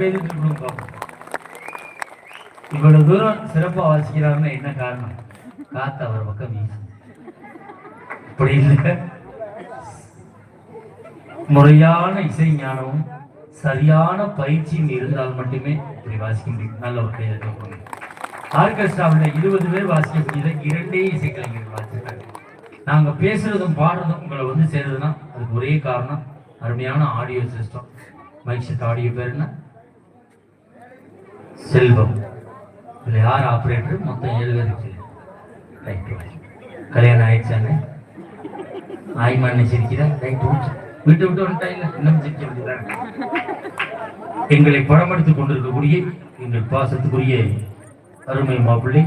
கைதிட்டு இருக்கணும் பார்ப்போம் இவ்வளவு தூரம் சிறப்பா வாசிக்கிறாருன்னா என்ன காரணம்? காத்து அவர் பக்கம் வீசும் அப்படி இல்லை. முறையான இசை ஞானமும் சரியான பயிற்சியும் இருந்தால் மட்டுமே இப்படி வாசிக்க முடியும். நல்ல ஒரு கையில் ஆர்கெஸ்ட்ராவில் இருபது பேர் வாசிக்கக்கூடியதை இரண்டே இசைக்கலைஞர்கள் வாசிக்கிறாங்க. நாங்க பேசுறதும் பாடுறதும் உங்களை வந்து சேருதுன்னா அதுக்கு ஒரே காரணம் அருமையான audio system mike set audio பேர் என்ன? செல்வம். இதில் யார் ஆப்ரேட்டர் மொத்தம் ஏழு பேர் இருக்கு. ரைட் கல்யாணம் ஆயிடுச்சானே ஆய்மான்னு சிரிக்கிறா. ரைட் விட்டு விட்டு வந்துட்டா இல்ல இன்னும் சிரிக்க வேண்டியதான் எங்களை படமெடுத்துக் கொண்டிருக்கக்கூடிய எங்கள் பாசத்துக்குரிய அருமை மாப்பிள்ளை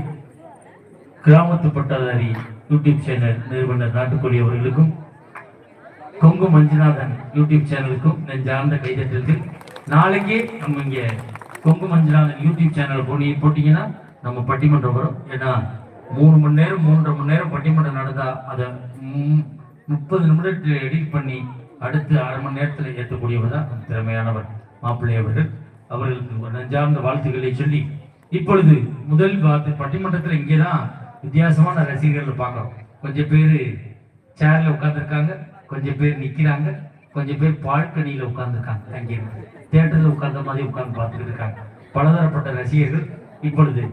கிராமத்து பட்டதாரி யூடியூப் சேனல் நிறுவனர் நாட்டுக்கோழி அவர்களுக்கும் கொங்கு மஞ்சுநாதன் யூடியூப் சேனலுக்கும் நெஞ்சார்ந்த கைதட்டிற்கு நாளைக்கே நம்ம இங்கே கொங்கு மஞ்சளால் யூடியூப் சேனல் போனி போட்டிங்கன்னா நம்ம பட்டிமன்றம் வரும். ஏன்னா மூணு மணி நேரம் மூன்றரை மணி நேரம் பட்டிமன்றம் நடந்தா அதை முப்பது நிமிடத்தில் எடிட் பண்ணி அடுத்து அரை மணி நேரத்தில் ஏற்றக்கூடியவர் தான் திறமையானவர் மாப்பிள்ளை அவர்கள். அவர்களுக்கு ஒரு நெஞ்சார்ந்த வாழ்த்துக்களை சொல்லி இப்பொழுது முதல் பார்த்து பட்டிமன்றத்தில் இங்கே தான் வித்தியாசமான ரசிகர்கள் பார்க்குறோம் கொஞ்சம் பேர் சேரில் உட்காந்துருக்காங்க கொஞ்சம் பேர் நிற்கிறாங்க கொஞ்சம் பேர் பால்கனியில் உட்கார்ந்துருக்காங்க. அங்கே தேட்டரில் உட்கார்ந்த மாதிரி உட்கார்ந்து பார்த்துட்டு இருக்காங்க பலதரப்பட்ட ரசிகர்கள் இப்பொழுது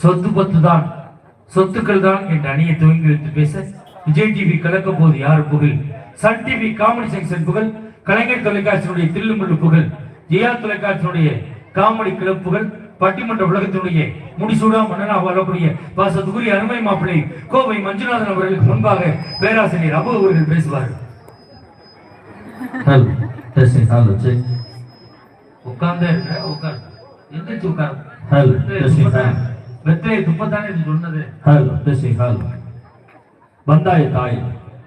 சொத்து பத்து தான் சொத்துக்கள் தான் என்ற அணியை துவங்கி வைத்து பேச விஜய் டிவி கலக்க போது யார் புகழ்? சன் டிவி காமெடி செக்ஷன் புகழ் கலைஞர் தொலைக்காட்சியினுடைய தில்லுமுள்ளு புகழ் ஜெயா தொலைக்காட்சியினுடைய காமெடி கிளப் புகழ் பட்டிமன்ற உலகத்தினுடைய முடிசூடா மன்னனாக வரக்கூடிய பாசத்துக்குரிய அருமை மாப்பிள்ளை கோவை மஞ்சுநாதன் அவர்களுக்கு முன்பாக பேராசிரியர் அபு அவர்கள் பேசுவார். ஹலோ டெஸ்டிங் ஹலோ செக் உட்கார்ந்தே இருக்க உட்கார் எந்திரிச்சு உட்கார் ஹலோ டெஸ்டிங் ஹலோ வெத்தையை துப்பத்தானே இது சொன்னது ஹலோ டெஸ்டிங் ஹலோ வந்தாய் தாய்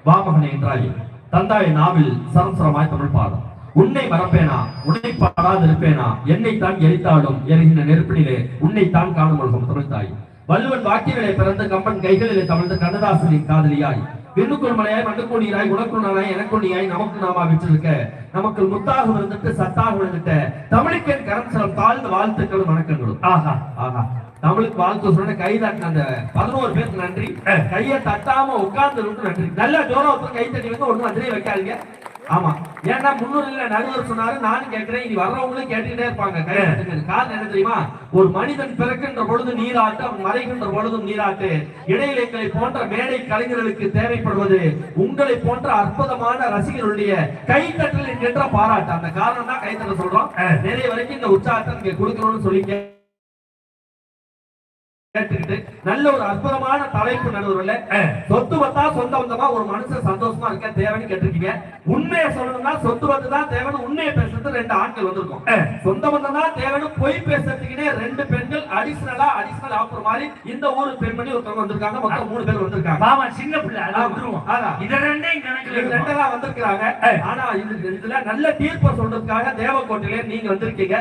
வாமகனை என்றாய் தந்தாய் நாவில் சரஸ்வரமாய் தமிழ் பாடம் உன்னை மறப்பேனா உன்னை பாடாதிருப்பேனா என்னை தான் எரித்தாலும் எரிகின்ற நெருப்பினிலே உன்னை தான் காணும் தமிழ் தாய் வள்ளுவன் வாக்கியங்களை பிறந்த கம்பன் கைகளிலே தமிழ்ந்த கண்ணதாசனின் காதலியாய் விண்ணுக்குள் மலையாய் மண்ணுக்குள் நீராய் உனக்குள் நாளாய் நீயாய் நமக்கு நாமா விற்றிருக்க. நமக்கு முத்தாக விழுந்துட்டு சத்தாக விழுந்துட்ட தமிழுக்கென் கரம் சிலம் தாழ்ந்த வாழ்த்துக்களும் வணக்கங்களும். ஆஹா ஆஹா. தமிழுக்கு வாழ்த்து சொன்ன கை தட்டின அந்த பதினோரு பேருக்கு நன்றி. கையை தட்டாம உட்கார்ந்து நன்றி. நல்ல ஜோரம் கை தட்டி வந்து ஒண்ணும் அதிலே வைக்காதீங்க. ஆமா. ஏன்னா முன்னூறுல நடுவர் சொன்னாரு நானும் கேட்கிறேன் இனி வர்றவங்களும் கேட்டுக்கிட்டே இருப்பாங்க. காரணம் என்ன தெரியுமா? ஒரு மனிதன் பிறக்கின்ற பொழுது நீராட்டு அவன் மறைகின்ற பொழுதும் நீராட்டு. இடையில எங்களை போன்ற மேடை கலைஞர்களுக்கு தேவைப்படுவது உங்களை போன்ற அற்புதமான ரசிகர்களுடைய கைத்தட்டல் என்கின்ற பாராட்டு. அந்த காரணம் தான் கைத்தட்ட சொல்றோம். நிறைய வரைக்கும் இந்த உற்சாகத்தை நீங்க கொடுக்கணும்னு சொல்லி கேட்டுக்கிட்டு நல்ல ஒரு அற்புதமான தலைப்பு நடுவர்ல. சொத்து சொந்த ஒரு மனுஷன் சந்தோஷமா இருக்க தேவைன்னு கேட்டிருக்கீங்க. உண்மையை சொல்லணும்னா சொத்து வந்து தான் தேவைன்னு உண்மையை பேசுறது ரெண்டு ஆட்கள் வந்திருக்கும். சொந்த பந்தம் தான் தேவைன்னு பொய் பேசுறதுக்குனே ரெண்டு பெண்கள் அடிஷனலா அடிஷனல் ஆஃபர் மாதிரி இந்த ஊரு பெண்மணி ஒருத்தவங்க வந்திருக்காங்க மொத்தம் மூணு பேர் வந்திருக்காங்க. பாமா சின்ன பிள்ளை ஆமா. இத ரெண்டையும் கணக்குல. ரெண்டெல்லாம் வந்திருக்கிறாங்க. ஆனா இது இதுல நல்ல தீர்ப்பை சொல்றதுக்காக தேவக்கோட்டையில நீங்க வந்திருக்கீங்க.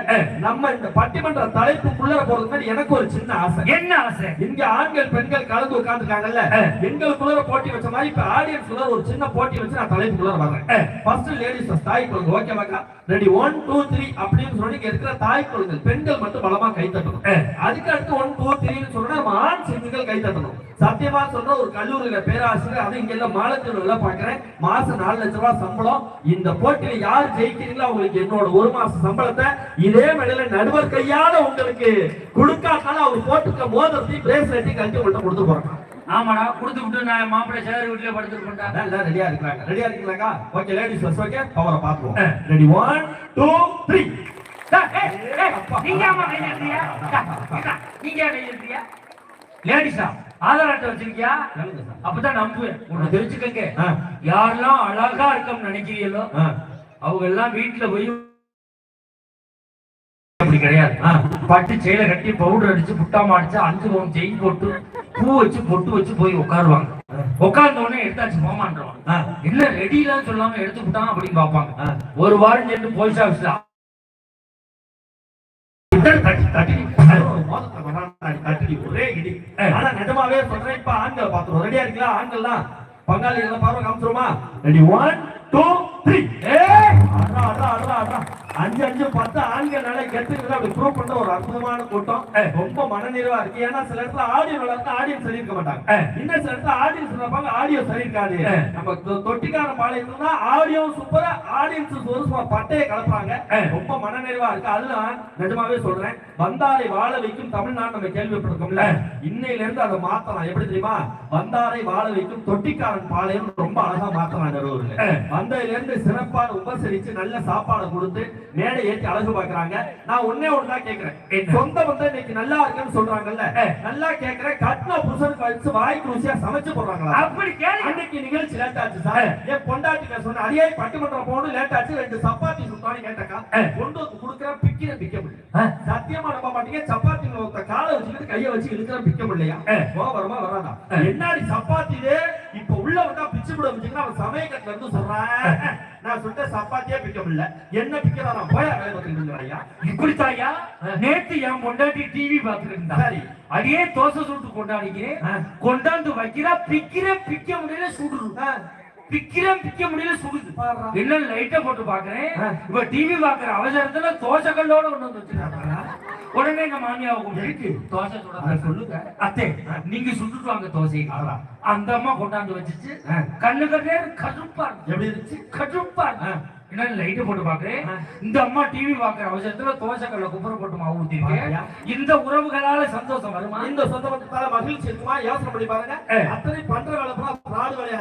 நம்ம இந்த பட்டிமன்ற தலைப்புக்குள்ள போறதுக்கு எனக்கு ஒரு சின்ன ஆசை. என்ன ஆசை? இங்க ஆண்கள் பெண்கள் கலந்து உட்கார்ந்துருக்காங்கல்ல. எங்களுக்குள்ள போட்டி வச்ச மாதிரி இப்ப ஆடியன்ஸ்குள்ள ஒரு சின்ன போட்டி வச்சு நான் தலைப்புக்குள்ள வர்றேன். ஃபர்ஸ்ட் லேடிஸ் தாய் குழந்தை. ஓகேவாக்கா ரெடி ஒன் டூ த்ரீ அப்படின்னு சொல்லி இருக்கிற தாய் குழந்தைகள் பெண்கள் மட்டும் பலமா கை தட்டணும். அதுக்கு அடுத்து ஒன் டூ த்ரீன்னு சொன்னா நம்ம ஆண் சிறுமிகள் கை தட்டணும். சத்தியமா சொல்ற ஒரு கல்லூரியில பேராசிரியர் அது இங்க எல்லாம் மாலத்தூர்ல பாக்குறேன். மாசம் நாலு லட்சம் ரூபாய் சம்பளம். இந்த போட்டியில யார் ஜெயிக்கிறீங்களோ அவங்களுக்கு என்னோட ஒரு மாச சம்பளத்தை இதே மேடையில நடுவர் கையால உங்களுக்கு கொடுக்காட்டாலும் அவர் போட்டுக்க மோதிரத்தையும் பிரேஸ்லெட்டையும் கட்டி உங்கள்கிட்ட கொடுத்து போறாங்க ஆமாடா கொடுத்து விட்டு நான் மாப்பிள்ளை சேர் வீட்டுல படுத்துருக்கேன்டா எல்லாம் ரெடியா இருக்கிறாங்க. ரெடியா இருக்கீங்களா ஓகே லேடிஸ் ஃபர்ஸ்ட் ஓகே பவரை பாத்துவோம் ரெடி ஒன் டூ த்ரீ நீங்க ஆமா நீங்க ஏன் கை தட்டுறியா? லேடிஸா ஆதார் அட்டை வச்சிருக்கியா? அப்பதான் நம்புவேன். ஒண்ணு தெரிஞ்சுக்கங்க. யாரெல்லாம் அழகா இருக்கணும்னு நினைக்கிறீங்களோ அவங்க எல்லாம் வீட்டுல போய் அப்படி கிடையாது. பட்டு செயல கட்டி பவுடர் அடிச்சு புட்டாம அடிச்சு அஞ்சு பவுன் செயின் போட்டு பூ வச்சு பொட்டு வச்சு போய் உட்காருவாங்க. உட்கார்ந்த உடனே எடுத்தாச்சு போமான்றவாங்க இல்ல ரெடிலாம் சொல்லாம எடுத்து விட்டான் அப்படின்னு பாப்பாங்க ஒரு வாரம் சென்று போலீஸ் ஆபீஸ்ல ஒரே இடி. ஆனா நிஜமாவே சொல்றேன் இப்ப ஆண்கள் பாத்துருவோம் ரெடியா இருக்கீங்களா? ஆண்கள்லாம்? பங்காளிகள் பாருங்க காமிச்சிருமா? ரெடி ஒன் டூ த்ரீ ஏ அட்ரா அட்ரா அட்ரா அட்ரா அஞ்சு அஞ்சு பத்து ஆண்கள் நாளை கெத்துக்கிறது அப்படி ப்ரூவ் பண்ற ஒரு அற்புதமான கூட்டம். ரொம்ப மனநிறைவா இருக்கு. ஏன்னா சில இடத்துல ஆடியோ நல்லா இருக்கு? ஆடியன்ஸ் சரி இருக்க மாட்டாங்க. இன்னும் சில இடத்துல ஆடியன்ஸ் இருப்பாங்க ஆடியோ சரி இருக்காது நம்ம தொட்டிக்கார தான் ஆடியோ சூப்பரா ஆடியன்ஸ் ஒரு பட்டையை கலப்பாங்க. ரொம்ப மனநிறைவா இருக்கு. அதுல நிஜமாவே சொல்றேன். வந்தாரை வாழ வைக்கும் தமிழ்நாடு நம்ம கேள்விப்பட்டிருக்கோம்ல. இன்னையில இருந்து அதை மாத்தலாம். எப்படி தெரியுமா? வந்தாரை வாழ வைக்கும் தொட்டிக்காரன் பாளையம் ரொம்ப அழகா மாத்தலாம் வந்ததுல இருந்து சிறப்பா உபசரிச்சு நல்ல சாப்பாடு கொடுத்து மேடை ஏற்றி அழகு பாக்குறாங்க நான் ஒன்னே ஒண்ணுதான் கேக்குறேன். என்ன? சொந்த பந்தம் இன்னைக்கு நல்லா இருக்குன்னு சொல்றாங்கல்ல. நல்லா கேக்குறேன். கட்டின புருஷனுக்கு வச்சு வாய்க்கு ருசியா சமைச்சு போடுறாங்களா? அப்படி கேளு. அன்னைக்கு நிகழ்ச்சி லேட் ஆச்சு சார். என் பொண்டாட்டிக்க சொன்ன அடியே பட்டிமன்றம் போகணும் லேட் ஆச்சு. ரெண்டு சப்பாத்தி சுட்டான்னு கேட்டக்கா கொண்டு வந்து குடுக்குறேன் பிக்கிற பிக்க முடியல. சத்தியமா நம்ப மாட்டீங்க. சப்பாத்தி ஒருத்த காலை வச்சுக்கிட்டு கைய வச்சு இழுக்கிற பிக்க முடியலையா? கோபரமா வராதா? என்னாடி சப்பாத்தி இப்ப உள்ள வந்தா பிச்சு விட முடியுங்கன்னா அவன் சமயக்கட்டுல இருந்து சொல்றான் நான் சொல்லிட்டு சப்பாத்தியே பிக்க முடியல. என்ன பிக்கிறா நான் போய் வேலை பார்த்துட்டு ஐயா இப்படித்தாயா நேத்து என் பொண்டாட்டி டிவி பாத்துட்டு இருந்தா. சரி. அடியே தோசை சுட்டு கொண்டாடிக்கிறேன். கொண்டாந்து வைக்கிறா பிக்கிறேன் பிக்க முடியல சுடுது. பிக்கிறேன் பிக்க முடியல சுடுது. என்ன லைட்ட போட்டு பாக்குறேன். இப்ப டிவி பாக்குற அவசரத்துல தோசை கல்லோட ஒண்ணு வந்து வச்சிருக்காங்க உடனே எங்க மாமியாவுக்கு எதுக்கு? தோசை சுட சொல்லுங்க அத்தே நீங்க சுட்டுட்டு வாங்க தோசை. அந்த அம்மா கொண்டாந்து வச்சுச்சு. கண்ணு கண்ணே கருப்பா. எப்படி இருந்துச்சு. ஆ. என்ன லைட் போட்டு பாக்குறேன். இந்த அம்மா டிவி பாக்குற அவசரத்துல தோசை கல்ல குப்புற போட்டு மாவு ஊத்திருக்கேன்? இந்த உறவுகளால சந்தோஷம் வருமா இந்த சொந்த மகிழ்ச்சி இருக்குமா யோசனை பண்ணி பாருங்க. அத்தனை பண்ற வேலை பூரா fraud வேலையா